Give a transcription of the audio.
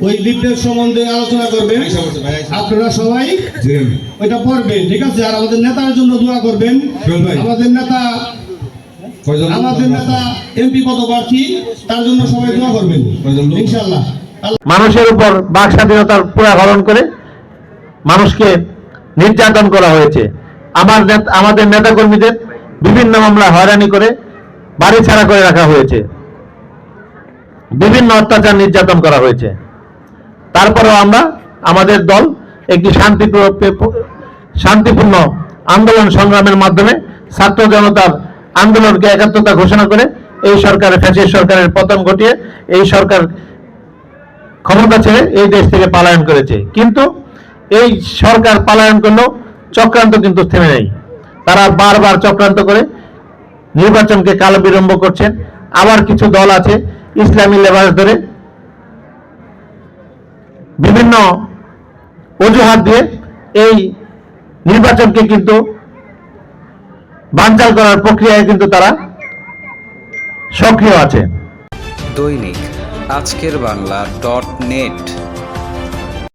ওই সম্বন্ধে আলোচনা করবেন ঠিক আছে আর আমাদের নেতার জন্য করবেন আমাদের নেতা আমাদের নেতা এমপি তার জন্য সবাই করবেন ইনশাল্লাহ মানুষের উপর বাক স্বাধীনতার পুরা হরণ করে মানুষকে নির্যাতন করা হয়েছে। আমার আমাদের নেতাকর্মীদের বিভিন্ন মামলা হয়রানি করে, বাড়ি ছাড়া করে রাখা হয়েছে। বিভিন্ন অত্যাচার নির্যাতন করা হয়েছে। তারপরেও আমরা, আমাদের দল একটি শান্তিপূর্ণ আন্দোলন সংগ্রামের মাধ্যমে ছাত্র জনতার আন্দোলনকে একাত্মতা ঘোষণা করে এই সরকারের, ফ্যাসিস্ট সরকারের পতন ঘটিয়ে এই সরকার ক্ষমতা ছেড়ে এই দেশ থেকে পালায়ন করেছে। কিন্তু এই সরকার পালায়ন করলেও চক্রান্ত কিন্তু থেমে নেই। তারা বারবার চক্রান্ত করে নির্বাচনকে কালো বিলম্ব করছেন। আবার কিছু দল আছে ইসলামী লেবাস ধরে বিভিন্ন অজুহাত দিয়ে এই নির্বাচনকে কিন্তু বানচাল করার প্রক্রিয়ায় কিন্তু তারা সক্রিয় আছে। দৈনিক আজকের বাংলা ডট নেট।